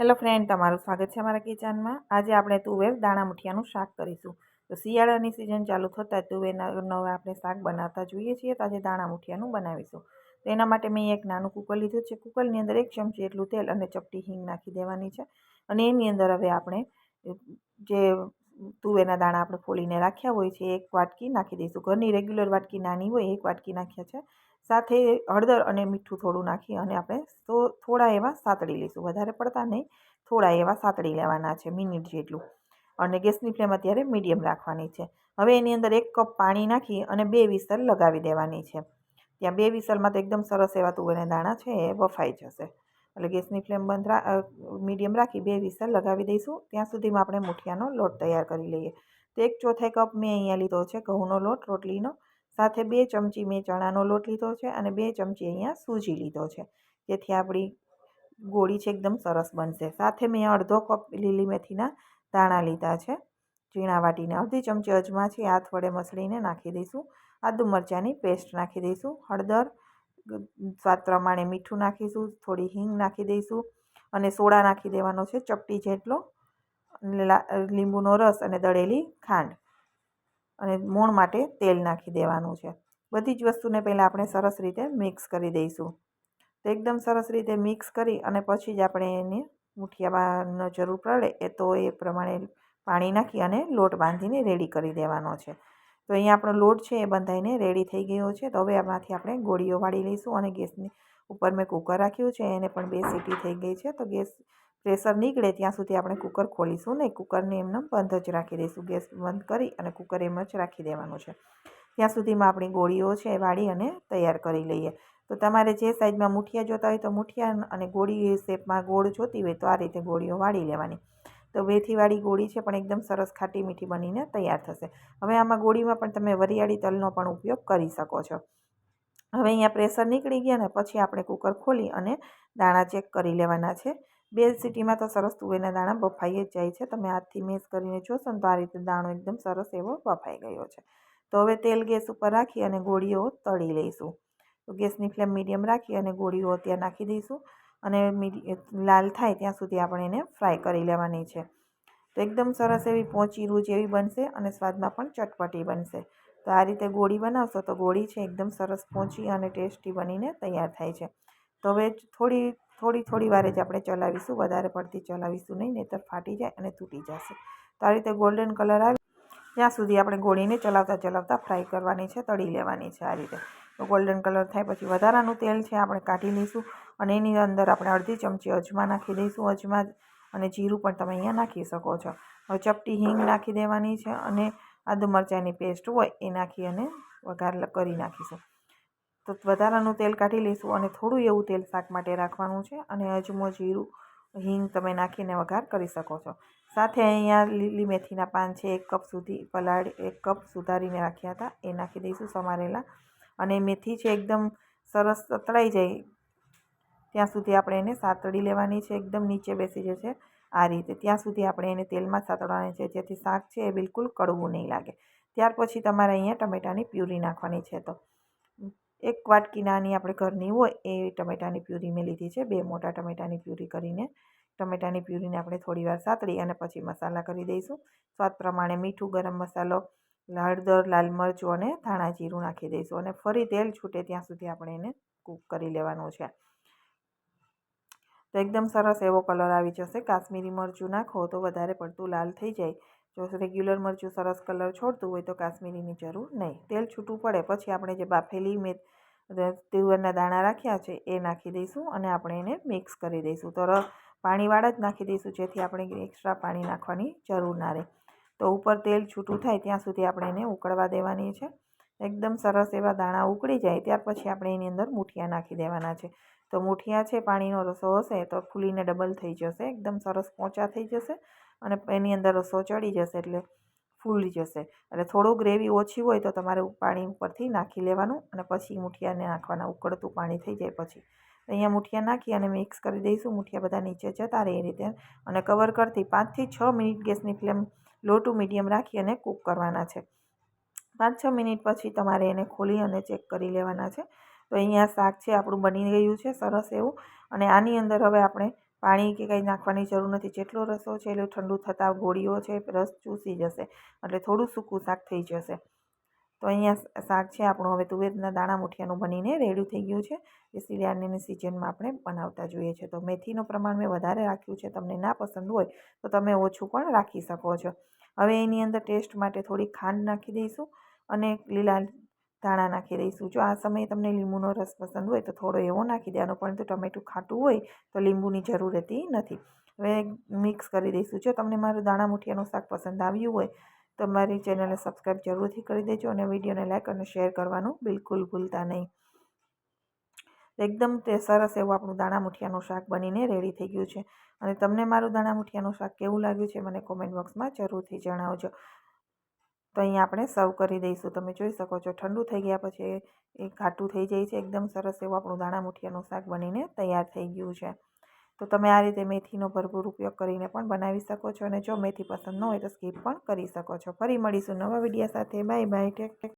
Hello friend, તમારું સ્વાગત છે અમારા કિચનમાં. આજે આપણે તુવેર દાણા મુઠિયાનું શાક કરીશું. તો શિયાળાની સિઝન ચાલુ થતાં તુવેરના નવા આપણે શાક બનાવતા જોઈએ છીએ તો આજે દાણા મુઠિયાનું બનાવીશું. તો એના માટે મેં એક નાનું કુકર લીધું છે. કુકરની અંદર એક ચમચી એટલું તેલ અને ચપટી હિંગ નાખી દેવાની છે. અને એની અંદર હવે આપણે જે તુવેરના દાણા આપણે ફોલીને રાખ્યા હોય છે, એક વાટકી નાખી દઈશું. ઘરની રેગ્યુલર વાટકી નાની હોય, એક વાટકી નાખ્યા છે. સાથે હળદર અને મીઠું થોડું નાખી અને આપણે તો થોડા એવા સાતળી લઈશું. વધારે પડતા નહીં, થોડા એવા સાતળી લેવાના છે, મિનિટ જેટલું. અને ગેસની ફ્લેમ અત્યારે મીડિયમ રાખવાની છે. હવે એની અંદર એક કપ પાણી નાખી અને બે વિસલ લગાવી દેવાની છે. ત્યાં બે વિસલમાં તો એકદમ સરસ એવા તુવેરના દાણા છે એ બફાઈ જશે. એટલે ગેસની ફ્લેમ બંધ મીડિયમ રાખી બે વિસલ લગાવી દઈશું. ત્યાં સુધીમાં આપણે મુઠિયાનો લોટ તૈયાર કરી લઈએ. તો એક ચોથાઈ કપ મેં અહીંયા લીધો છે ઘઉંનો લોટ, રોટલીનો. સાથે બે ચમચી મેં ચણાનો લોટ લીધો છે અને બે ચમચી અહીંયા સૂજી લીધો છે. જેથી આપણી ગોળી છે એકદમ સરસ બનશે. સાથે મેં અડધો કપ લીલી મેથીના દાણા લીધા છે. ઝીણા વાટીને અડધી ચમચી અજમા હાથ વડે મસળીને નાખી દઈશું. આદુ મરચાંની પેસ્ટ નાખી દઈશું. હળદર સ્વાદ પ્રમાણે મીઠું નાખીશું, થોડી હિંગ નાખી દઈશું અને સોડા નાખી દેવાનો છે ચપટી જેટલો લીંબુનો રસ અને દળેલી ખાંડ. અને મોણ માટે તેલ નાખી દેવાનું છે. બધી જ વસ્તુને પહેલાં આપણે સરસ રીતે મિક્સ કરી દઈશું. તો એકદમ સરસ રીતે મિક્સ કરી અને પછી જ આપણે એને મુઠિયામાં જરૂર પડે એ તો એ પ્રમાણે પાણી નાખી અને લોટ બાંધીને રેડી કરી દેવાનો છે. તો અહીંયા આપણો લોટ છે એ બંધાઈને રેડી થઈ ગયો છે. તો હવે આમાંથી આપણે ગોળીઓ વાળી લઈશું અને ગેસની ઉપર મેં કુકર રાખ્યું છે, એને પણ બે સીટી થઈ ગઈ છે. તો ગેસ પ્રેશર નીકળે ત્યાં સુધી આપણે કુકર ખોલીશું નહીં. કુકરને એમને બંધ જ રાખી દઈશું. ગેસ બંધ કરી અને કુકર એમ જ રાખી દેવાનું છે. ત્યાં સુધીમાં આપણી ગોળીઓ છે એ વાળી અને તૈયાર કરી લઈએ. તો તમારે જે સાઈઝમાં મુઠિયા જોતા હોય તો મુઠિયા અને ગોળી શેપમાં ગોળ જોતી હોય તો આ રીતે ગોળીઓ વાળી લેવાની. તો વેથીવાળી ગોળી છે, પણ એકદમ સરસ ખાટી મીઠી બનીને તૈયાર થશે. હવે આમાં ગોળીમાં પણ તમે વરિયાળી તલનો પણ ઉપયોગ કરી શકો છો. હવે અહીંયા પ્રેશર નીકળી ગયા ને, પછી આપણે કુકર ખોલી અને દાણા ચેક કરી લેવાના છે. બે સિટીમાં તો સરસ તુવેરના દાણા બફાઈ જ જાય છે. તમે હાથથી મેસ કરીને જોશો ને તો આ રીતે દાણો એકદમ સરસ એવો બફાઈ ગયો છે. તો હવે તેલ ગેસ ઉપર રાખી અને ગોળીઓ તળી લઈશું. તો ગેસની ફ્લેમ મીડિયમ રાખી અને ગોળીઓ ત્યાં નાખી દઈશું. અને લાલ થાય ત્યાં સુધી આપણે એને ફ્રાય કરી લેવાની છે. તો એકદમ સરસ એવી પોચી રૂ જેવી બનશે અને સ્વાદમાં પણ ચટપટી બનશે. તો આ રીતે ગોળી બનાવશો તો ગોળી છે એકદમ સરસ પોચી અને ટેસ્ટી બનીને તૈયાર થાય છે. તો હવે થોડી થોડી થોડી વારે જ આપણે ચલાવીશું, વધારે પડતી ચલાવીશું નહીં, નહીંતર ફાટી જાય અને તૂટી જશે. તો આ રીતે ગોલ્ડન કલર આવે, ત્યાં સુધી આપણે ગોળીને ચલાવતા ચલાવતા ફ્રાય કરવાની છે, તળી લેવાની છે આ રીતે. તો ગોલ્ડન કલર થાય પછી વધારાનું તેલ છે આપણે કાઢી લઈશું. અને એની અંદર આપણે અડધી ચમચી અજમા નાખી દઈશું. અજમા અને જીરું પણ તમે અહીંયા નાખી શકો છો. હવે ચપટી હિંગ નાખી દેવાની છે અને આદુ મરચાંની પેસ્ટ હોય એ નાખી અને વઘાર કરી નાખીશું. તો વધારાનું તેલ કાઢી લઈશું અને થોડું એવું તેલ શાક માટે રાખવાનું છે અને અજમો, જીરું, હિંગ તમે નાખીને વઘાર કરી શકો છો. સાથે અહીંયા લીલી મેથીના પાન છે, એક કપ સુધી પલાળી, એક કપ સુધારીને રાખ્યા હતા, એ નાખી દઈશું સમારેલા. અને મેથી છે એકદમ સરસ તતળાઈ જાય ત્યાં સુધી આપણે એને સાતળી લેવાની છે, એકદમ નીચે બેસી જશે આ રીતે. ત્યાં સુધી આપણે એને તેલમાં સાતળવાની છે, જેથી શાક છે એ બિલકુલ કડવું નહીં લાગે. ત્યાર પછી તમારે અહીંયા ટમેટાની પ્યુરી નાખવાની છે તો. એક વાટકી નાની આપણે ઘરની હોય એ ટમેટાની પ્યુરી મેં લીધી છે, બે મોટા ટમેટાની પ્યુરી કરીને. ટમેટાની પ્યુરીને આપણે થોડીવાર સાતળી અને પછી મસાલા કરી દઈશું. સ્વાદ પ્રમાણે મીઠું, ગરમ મસાલો, હળદર, લાલ મરચું અને ધાણા જીરું નાખી દઈશું અને ફરી તેલ છૂટે ત્યાં સુધી આપણે એને કૂક કરી લેવાનું છે. તો એકદમ સરસ એવો કલર આવી જશે. કાશ્મીરી મરચું નાખો તો વધારે પડતું લાલ થઈ જાય. જો રેગ્યુલર મરચું સરસ કલર છોડતું હોય તો કાશ્મીરીની જરૂર નહીં. તેલ છૂટું પડે પછી આપણે જે બાફેલી મેં તુવેરના દાણા રાખ્યા છે એ નાખી દઈશું અને આપણે એને મિક્સ કરી દઈશું. તો પાણીવાળા જ નાખી દઈશું જેથી આપણે એક્સ્ટ્રા પાણી નાખવાની જરૂર ના રહે. તો ઉપર તેલ છૂટું થાય ત્યાં સુધી આપણે એને ઉકળવા દેવાની છે. એકદમ સરસ એવા દાણા ઉકળી જાય, ત્યાર પછી આપણે એની અંદર મૂઠિયા નાખી દેવાના છે. તો મૂઠિયા છે, પાણીનો રસો હશે તો ફૂલીને ડબલ થઈ જશે, એકદમ સરસ પોચા થઈ જશે અને એની અંદર રસો ચડી જશે એટલે ફૂલી જશે. એટલે થોડું ગ્રેવી ઓછી હોય તો તમારે પાણી ઉપરથી નાખી લેવાનું અને પછી મૂઠિયાને નાખવાના, ઉકળતું પાણી થઈ જાય પછી. અહીંયા મૂઠિયા નાખી અને મિક્સ કરી દઈશું, મૂઠિયા બધા નીચે જતા રહે એ રીતે. અને કવર કરતી પાંચથી છ મિનિટ ગેસની ફ્લેમ લો ટુ મીડિયમ રાખી અને કૂક કરવાના છે. પાંચ છ મિનિટ પછી તમારે એને ખોલી અને ચેક કરી લેવાના છે. તો અહીંયા શાક છે, આપણું બની ગયું છે, સરસ એવું. અને આની અંદર હવે આપણે પાણી કે કંઈ નાખવાની જરૂર નથી. જેટલો રસો છે, એટલો ઠંડુ થતાં ગોળીઓ છે, રસ ચૂસી જશે. એટલે થોડું સૂકું શાક થઈ જશે. તો અહીંયા શાક છે, આપણું હવે તુવેરના દાણા મુઠિયાનું બનીને રેડી થઈ ગયું છે. એ શિયાળાની સિઝનમાં આપણે બનાવતા જોઈએ છે. તો મેથીનું પ્રમાણ મેં વધારે રાખ્યું છે. તમને ના પસંદ હોય, તો તમે ઓછું પણ રાખી શકો છો. હવે એની અંદર ટેસ્ટ માટે થોડી ખાંડ નાખી દઈશું. અને લીલા ધાણા નાખી દઈશું. જો આ સમયે તમને લીંબુનો રસ પસંદ હોય તો થોડો એવો નાખી દેવાનો પરંતુ ટમેટું ખાટું હોય તો લીંબુની જરૂર રહેતી નથી. હવે મિક્સ કરી દઈશું. જો તમને મારું દાણા મુઠિયાનું શાક પસંદ આવ્યું હોય તો મારી ચેનલને સબસ્ક્રાઈબ જરૂરથી કરી દેજો અને વિડીયોને લાઇક અને શેર કરવાનું બિલકુલ ભૂલતા નહીં. એકદમ તે સરસ એવું આપણું દાણા મુઠિયાનું શાક બનીને રેડી થઈ ગયું છે. અને તમને મારું દાણા મુઠિયાનું શાક કેવું લાગ્યું છે મને કોમેન્ટ બોક્સમાં જરૂરથી જણાવજો. તો અહીંયા આપણે સર્વ કરી દઈશું. તમે જોઈ શકો છો, ઠંડુ થઈ ગયા પછી એ ઘાટું થઈ જાય છે એકદમ સરસ એવું આપણું દાણા મુઠિયાનું શાક બનીને તૈયાર થઈ ગયું છે. તો તમે આ રીતે મેથીનો ભરપૂર ઉપયોગ કરીને પણ બનાવી શકો છો અને જો મેથી પસંદ ન હોય તો સ્કીપ પણ કરી શકો છો. ફરી મળીશું નવા વિડીયા સાથે. Bye bye. Tech tech